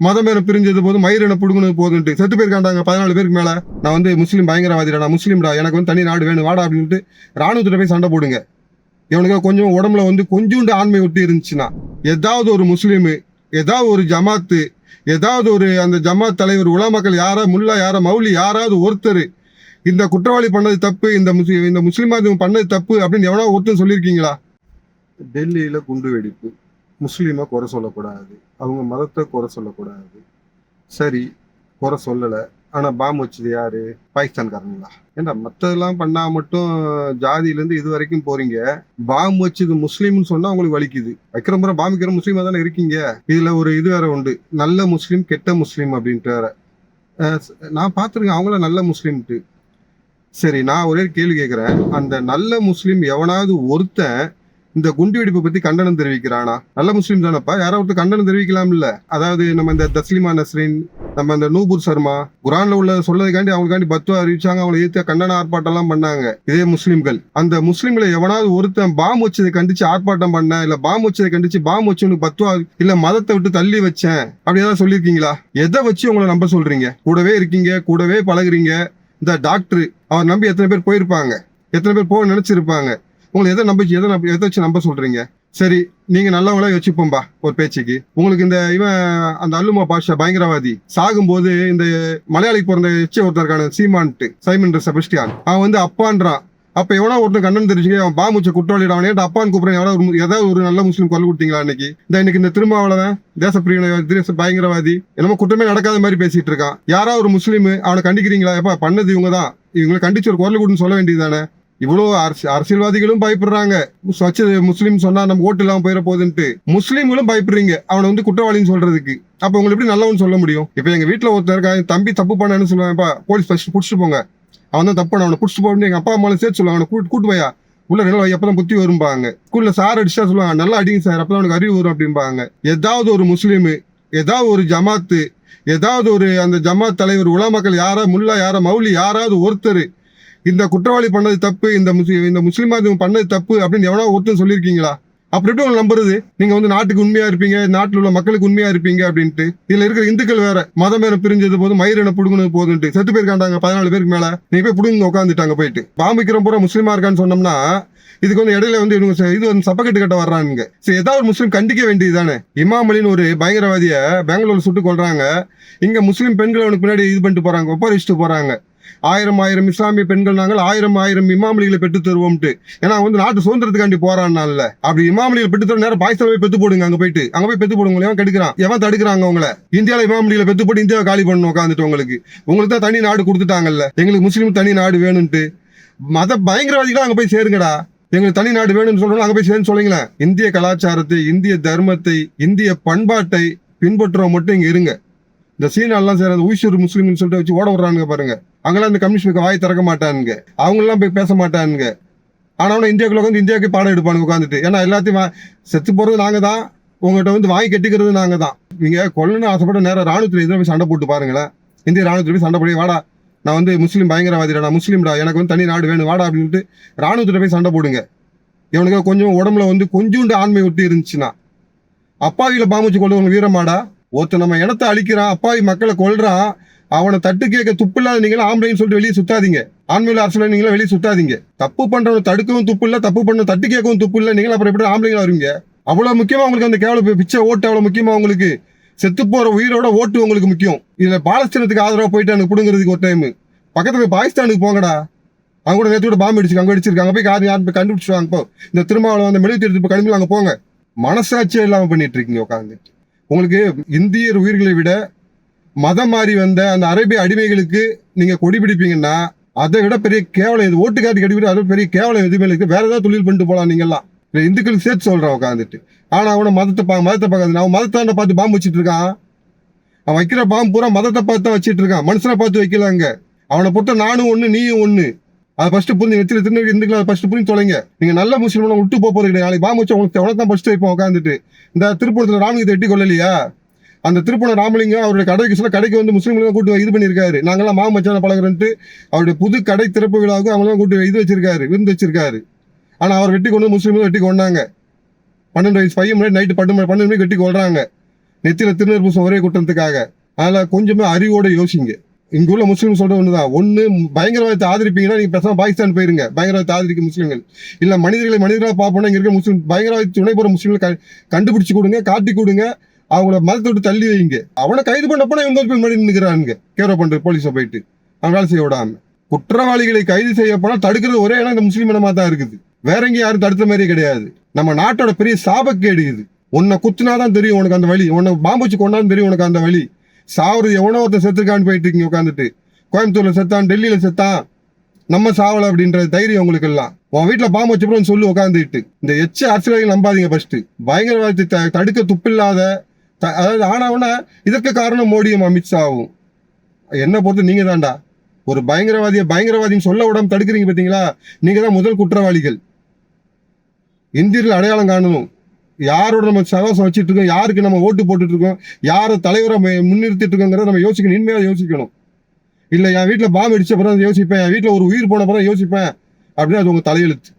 மதம் வேற பிரிஞ்சது போதும் மயிர் என்ன பிடுங்கினது போதுன்ட்டு. செத்து போயிருக்காண்டாங்க பதினாலு பேருக்கு மேல. நான் வந்து முஸ்லீம் பயங்கரவாதிடா நான் முஸ்லீம்டா எனக்கு வந்து தனி நாடு வேணும் வாடா அப்படின்ட்டு ராணுவத்திட்ட போய் சண்டை போடுங்க. இவனுக்கு கொஞ்சம் உடம்புல வந்து கொஞ்சோண்டு ஆண்மை ஒட்டி இருந்துச்சுன்னா ஏதாவது ஒரு முஸ்லீமு ஏதாவது ஒரு ஜமாத்து ஏதாவது ஒரு அந்த ஜமாத் தலைவர் உலமாக்கள் யாரா முல்லா யாரா மௌலி யாராவது ஒருத்தர் இந்த குற்றவாளி பண்ணது தப்பு இந்த முஸ்லீம் இந்த முஸ்லீம் பண்ணது தப்பு அப்படின்னு எவனா ஒருத்தர் சொல்லியிருக்கீங்களா? டெல்லியில குண்டு வெடிப்பு. முஸ்லீமை குறை சொல்லக்கூடாது. அவங்க மதத்தை குறை சொல்லக்கூடாது. சரி குறை சொல்லலை. ஆனால் பாம் வச்சது யாரு? பாகிஸ்தான்காரங்களா? ஏண்டா மற்றதெல்லாம் பண்ணா மட்டும் ஜாதியிலேருந்து இது வரைக்கும் போறீங்க. பாம் வச்சது முஸ்லீம்னு சொன்னா உங்களுக்கு வலிக்குது. வைக்கிற முறை பாம் வைக்கிற முஸ்லீமா தானே இருக்கீங்க? இதுல ஒரு இது வேற உண்டு. நல்ல முஸ்லீம் கெட்ட முஸ்லீம் அப்படின்ட்டு வேற. நான் பார்த்துருக்கேன் அவங்கள நல்ல முஸ்லீம்ட்டு சரி நான் ஒரே கேள்வி கேட்குறேன் அந்த நல்ல முஸ்லீம் எவனாவது ஒருத்தன் இந்த குண்டு வெடிப்பை பத்தி கண்டனம் தெரிவிக்கிறானா? நல்ல முஸ்லீம் தானப்பா? யாராவது ஒருத்தர் கண்டனம் தெரிவிக்கலாம் இல்ல அதாவது நம்ம இந்த தஸ்லிமா நஸ்ரீன் நம்ம இந்த நூபுர் சர்மா குரான்ல உள்ள சொல்லதுக்காண்டி அவங்களுக்காண்டி பத்துவா அறிவிச்சாங்க அவங்களை எதிர்த்து கண்டன ஆர்ப்பாட்டம் எல்லாம் பண்ணாங்க. இதே முஸ்லீம்கள். அந்த முஸ்லீம்களை எவனாவது ஒருத்தன் பாம் வச்சதை கண்டிச்சு ஆர்ப்பாட்டம் பண்ண இல்ல பாம் வச்சதை கண்டிச்சு பாம் வச்சவனுக்கு பத்துவா இல்ல மதத்தை விட்டு தள்ளி வச்சேன் அப்படி ஏதாவது சொல்லியிருக்கீங்களா? எதை வச்சு உங்களை நம்ப சொல்றீங்க? கூடவே இருக்கீங்க கூடவே பழகுறீங்க. இந்த டாக்டர் அவர் நம்பி எத்தனை பேர் போயிருப்பாங்க. எத்தனை பேர் போக நினைச்சிருப்பாங்க. உங்களை எதை நம்பிச்சு எதை நம்ப எதை வச்சு நம்ப சொல்றீங்க? சரி நீங்க நல்லவங்களா யோசிப்போம்பா ஒரு பேச்சுக்கு. உங்களுக்கு இந்த இவன் அந்த அல்லுமா பாஷா பயங்கரவாதி. சாகும்போது இந்த மலையாளிக்கு பிறந்த எச்ச ஒருத்தருக்கான சீமான்ட்டு சைமன் செபஸ்டியான் அவன் வந்து அப்பான்றான். அப்ப எவனா ஒருத்தன் கண்ணன் தெரிஞ்சு அவன் பாமுச்ச குற்றவாளிட அவனே அப்பான்னு கூப்பிடுறேன் எவனா ஒரு ஏதாவது ஒரு நல்ல முஸ்லீம் கொல்ல கொடுத்தீங்களா இன்னைக்கு இந்த இன்னைக்கு இந்த திருமாவளவன் தேசப்பிரியன தேச பயங்கரவாதி என்னமோ குற்றமே நடக்காத மாதிரி பேசிட்டு இருக்கான். யாராவது ஒரு முஸ்லீம் அவனை கண்டிக்கிறீங்களா? எப்பா பண்ணது இவங்க தான் இவங்களை கண்டிச்சு ஒரு குரல் கொடுன்னு சொல்ல வேண்டியது தானே இவ்வளோ அரசு அரசியல்வாதிகளும் பயப்படுறாங்க. ஸ்வச்ச முஸ்லீம் சொன்னா நம்ம ஓட்டு இல்லாம போயிட போகுதுன்ட்டு. முஸ்லீம்களும் பயப்படுறீங்க. அவனை வந்து குற்றவாளின்னு சொல்றதுக்கு. அப்ப உங்களை எப்படி நல்லவன் சொல்ல முடியும்? இப்ப எங்க வீட்டுல ஒருத்தர் இருக்கா என் தம்பி தப்பு பண்ணான்னு சொல்லுவேன்ப்பா போலீஸ் ஃபர்ஸ்ட் புடிச்சிட்டு போங்க. அவன் தான் தப்பு அவனை புடிச்சிட்டு போகணும் எங்க அப்பா அம்மாவும் சேர்த்து சொல்லுவாங்க. அவனை கூட்டு கூட்டு போயா உள்ள நல்லா வை, புத்தி வரும்பாங்க. ஸ்கூல்ல சார் அடிச்சா சொல்லுவாங்க நல்லா அடிங்க சார் அப்பதான் அவனுக்கு அறிவு வரும் அப்படிம்பாங்க. ஏதாவது ஒரு முஸ்லீம் ஏதாவது ஒரு ஜமாத்து ஏதாவது ஒரு அந்த ஜமாத் தலைவர் உலமாக்கள் யாரா முல்லா யாரா மௌலி யாராவது ஒருத்தர் இந்த குற்றவாளி பண்ணது தப்பு இந்த முஸ்லீம் இந்த முஸ்லீம் பண்ணது தப்பு அப்படின்னு எவனா ஒருத்தன் சொல்லியிருக்கீங்களா? அப்படி எப்படி உங்களை நம்புறது? நீங்க வந்து நாட்டுக்கு உண்மையா இருப்பீங்க நாட்டில் உள்ள மக்களுக்கு உண்மையா இருப்பீங்க அப்படின்ட்டு. இதுல இருக்கிற இந்துக்கள் வேற மதம் என பிரிஞ்சது போது மயிர் என புடுங்கினது போதுன்ட்டு. செத்து போயிருக்காண்டாங்க பதினாலு பேருக்கு மேல. நீங்க போய் புடுங்க உட்காந்துட்டாங்க போயிட்டு. பாம்பிக்கிற பூரா முஸ்லீமா இருக்கான்னு சொன்னோம்னா இதுக்கு வந்து இடையில வந்து இவங்க ச- இது வந்து சப்பக்கட்டு கட்ட வர்றாங்க சரி ஏதாவது ஒரு முஸ்லீம் கண்டிக்க வேண்டியது தானே. இமாமலின்னு ஒரு பயங்கரவாதிய பெங்களூர் சுட்டு கொள்றாங்க இங்க முஸ்லீம் பெண்கள் அவனுக்கு பின்னாடி இது பண்ணிட்டு போறாங்க ஒப்பரிச்சுட்டு போறாங்க. ஆயிரம் ஆயிரம் இஸ்லாமிய பெண்கள் நாங்கள் ஆயிரம் ஆயிரம் இமாமலிகளை பெற்று தருவோம்ட்டு. ஏன்னா வந்து நாட்டு சுதந்திரத்துக்காண்டி போறான்னால அப்படி இமாமலிகளை பெற்று தர நேரம் பாகிஸ்தான் போய் பெத்து போடுங்க அங்க போயிட்டு. அங்க போய் பெத்து போடுங்க எவன் கெடுக்கிறான். எவன் தடுக்கிறாங்க அவங்கள? இந்தியால இமாமலிகளை பெத்து போட்டு இந்தியாவை காலி பண்ணணும் உட்காந்துட்டு உங்களுக்கு. உங்களுக்கு தான் தனி நாடு கொடுத்துட்டாங்கல்ல. எங்களுக்கு முஸ்லீம் தனி நாடு வேணும்ட்டு. மத பயங்கரவாதிகளும் அங்க போய் சேருங்கடா. எங்களுக்கு தனி நாடு வேணும்னு சொல்றோம் அங்க போய் சேர்ந்து சொல்லுங்களேன். இந்திய கலாச்சாரத்தை இந்திய தர்மத்தை இந்திய பண்பாட்டை பின்பற்றுறவங்க மட்டும் இங்க இருங்க. இந்த சீனாலாம் சேர்ந்த அந்த முஸ்லீம்னு சொல்லிட்டு வச்சு ஓட விடுறானுங்க பாருங்க. அங்கெல்லாம் இந்த கமிஷனுக்கு வாய் திறக்க மாட்டானுங்க. அவங்களாம் போய் பேச மாட்டானுங்க. ஆனாலும் அவனை இந்தியாவுக்குள்ள வந்து இந்தியாவுக்கு பாடம் எடுப்பானுங்க உட்காந்துட்டு ஏன்னா எல்லாத்தையும் செத்து போகிறது நாங்க தான் உங்ககிட்ட வந்து வாய் கட்டிக்கிறது நாங்கள் தான் நீங்கள் கொல்லணும்னு ஆசைப்பட்ட நேரம் ராணுவத்தில் இதில் போய் சண்டை போட்டு பாருங்களேன். இந்திய ராணுவத்தில் போய் சண்டை போய் வாடா நான் வந்து முஸ்லீம் பயங்கரவாதிடா நான் முஸ்லீம்டா எனக்கு வந்து தனி நாடு வேணும். வாடா அப்படின்ட்டு ராணுவத்தில் போய் சண்டை போடுங்க. இவனுக்கு கொஞ்சம் உடம்புல வந்து கொஞ்சோண்டு ஆண்மை விட்டு இருந்துச்சுன்னா அப்பாவியில பாம்புச்சு கொள்றவங்க வீரமாடா. ஒருத்தன் நம்ம இனத்தை அழிக்கிறான் அப்பாவி மக்களை கொள்றான் அவனை தட்டு கேட்க துப்பு இல்லாத நீங்களும் ஆம்பளைன்னு சொல்லிட்டு வெளியே சுத்தாதீங்க. ஆண்மையில அரசுல நீங்களும் வெளியே சுத்தாதீங்க. தப்பு பண்றவனை தடுக்கவும் துப்பு இல்ல தப்பு பண்ண தட்டு கேட்கவும் துப்பு இல்ல நீங்களும் அப்புறம் எப்படி ஆம்பளைங்களா வருவீங்க? அவ்வளவு முக்கியமா உங்களுக்கு அந்த கேவல பிச்சை ஓட்டு அவ்வளவு முக்கியமா உங்களுக்கு? செத்து போற உயிரோட ஓட்டு உங்களுக்கு முக்கியம். இதுல பாலஸ்தீனத்துக்கு ஆதரவா போயிட்டு எனக்கு பிடுங்கிறதுக்கு ஒரு டைம் பக்கத்துல போய் பாகிஸ்தானுக்கு போங்கடா. அவங்க கூட நேற்று கூட பாம்பு அடிச்சு அங்க அடிச்சிருக்காங்க. போய் யாரும் யாரும் போய் கண்டுபிடிச்சுவாங்க இப்போ இந்த திருமாவளம் அந்த மெழுகு திருப்பி கடுமையில் அங்க போங்க. மனசாட்சியே இல்லாம பண்ணிட்டு இருக்கீங்க உட்காந்து உங்களுக்கு இந்தியர் உயிர்களை விட மதம் மாறி வந்த அந்த அரேபிய அடிமைகளுக்கு நீங்கள் கொடி பிடிப்பீங்கன்னா அதை விட பெரிய கேவலம் இது ஓட்டு காட்டி கட்டி அதை பெரிய கேவலம் எதுவுமே இருக்குது வேற ஏதாவது தொழில் பண்ணிட்டு போகலாம் நீங்கள்லாம் இல்ல சேர்த்து சொல்கிறான் உட்காந்துட்டு ஆனால் அவனை மதத்தை பா மதத்தை பார்க்காது அவன் மதத்தாண்ட பார்த்து பாம்பு வச்சுட்டு இருக்கான். அவன் வைக்கிற பாம்பு பூரா மதத்தை பார்த்து தான் வச்சிட்டு இருக்கான். மனுஷனை பார்த்து வைக்கலாங்க அவனை பொறுத்த நானும் ஒன்று நீயும் ஒன்று அதை ஃபஸ்ட்டு புரிஞ்சு வச்சு திருநெல்வேலி இந்துக்களை அதை ஃபஸ்ட்டு புரிஞ்சு தொலைங்க. நீங்கள் நல்ல முஸ்லீம் விட்டு போக போறது நாளைக்கு பாம்பு வச்சு உங்களுக்கு உனக்கு தான் ஃபஸ்ட்டு வைப்போம் உட்காந்துட்டு இந்த திருப்பூரத்தில் ராமலிங்கத்தை எட்டி கொள்ளலையா? அந்த திருப்பணம் ராமலிங்கம் அவருடைய கடைக்கு சொல்ல கடைக்கு வந்து முஸ்லீம்களும் கூட்டு இது பண்ணியிருக்காரு. நாங்களாம் மாம மச்சான பழகிறன்ட்டு அவருடைய புது கடை திறப்பு விழாவுக்கு அவங்களாம் கூட்டு இது வச்சிருக்காரு விருந்து வச்சிருக்காரு. ஆனால் அவர் வெட்டி கொண்டு முஸ்லீம்களும் வெட்டி கொண்டாங்க. பன்னெண்டு வயசு பையன் முன்னாடி நைட்டு பட்டு பன்னெண்டு மணிக்கு வெட்டி கொள்றாங்க. நெத்தியில் திருநீர் பூசம் ஒரே குற்றத்துக்காக அதனால் கொஞ்சமே அறிவோட யோசிங்க. இங்கே உள்ள முஸ்லீம் ஒன்று தான் ஒன்று பயங்கரவாதத்தை ஆதரிப்பீங்கன்னா நீங்கள் பேசாம பாகிஸ்தான் போயிருங்க. பயங்கரவாதத்தை ஆதரிக்க முஸ்லீம்கள். இல்லை மனிதர்களை மனிதர்களாக பார்ப்போம்னா இங்கே இருக்கிற முஸ்லீம் பயங்கரவாதத்தை துணை போகிற முஸ்லீம்களை க- கொடுங்க காட்டி கொடுங்க. அவங்கள மதத்தை விட்டு தள்ளி வைங்க அவனை கைது பண்ணப்போனா இவங்க போய் முன்னாடி நிற்கிறானுங்க கேரோ பண்ற போலீஸை போயிட்டு. அவன் வேலை செய்ய விடாம. குற்றவாளிகளை கைது செய்ய போனா தடுக்கிறது ஒரே இடம் இந்த முஸ்லீம் இனமா தான் இருக்குது. வேற எங்கேயும் யாரும் தடுத்த மாதிரி கிடையாது. நம்ம நாட்டோட பெரிய சாபக்கேடு இது. உன்னை குத்துனாதான் தெரியும் உனக்கு அந்த வழி. உன்னை பாம்பு வச்சு கொண்டாந்து தெரியும் உனக்கு அந்த வழி. சாவுறது எவனோ ஒருத்தன் செத்துருக்கான்னு போயிட்டு இருக்கீங்க உட்காந்துட்டு கோயம்புத்தூர்ல செத்தான் டெல்லியில செத்தான். நம்ம சாவல அப்படின்ற தைரியம் உங்களுக்கு எல்லாம். உன் வீட்டுல பாம்பு வச்சப்பறம் சொல்லி உட்காந்துட்டு இந்த எச்ச அரசியல்வாதிகள் நம்பாதீங்க ஃபர்ஸ்ட் பயங்கரவாதத்தை தடுக்க துப்பில்லாத அதாவது ஆனாவுன்னா இதற்கு காரணம் மோடியும் அமித்ஷாவும் என்ன பொறுத்து நீங்கள் தான்டா. ஒரு பயங்கரவாதியை பயங்கரவாதின்னு சொல்ல விடாமல் தடுக்கிறீங்க பார்த்தீங்களா நீங்கள் தான் முதல் குற்றவாளிகள். இந்தியர்கள் அடையாளம் காணணும். யாரோட நம்ம சகவாசம் வச்சுட்டு இருக்கோம்? யாருக்கு நம்ம ஓட்டு போட்டுட்டு இருக்கோம்? யாரை தலைவரை முன்னிறுத்திட்டு இருக்கோங்கிறத நம்ம யோசிக்கணும். இனிமேல் யோசிக்கணும். இல்லை என் வீட்டில் பாம்பு அடித்த பிறகு யோசிப்பேன். என் வீட்டில் ஒரு உயிர் போன பிறகு யோசிப்பேன். அப்படின்னு அது உங்கள் தலையெழுத்து.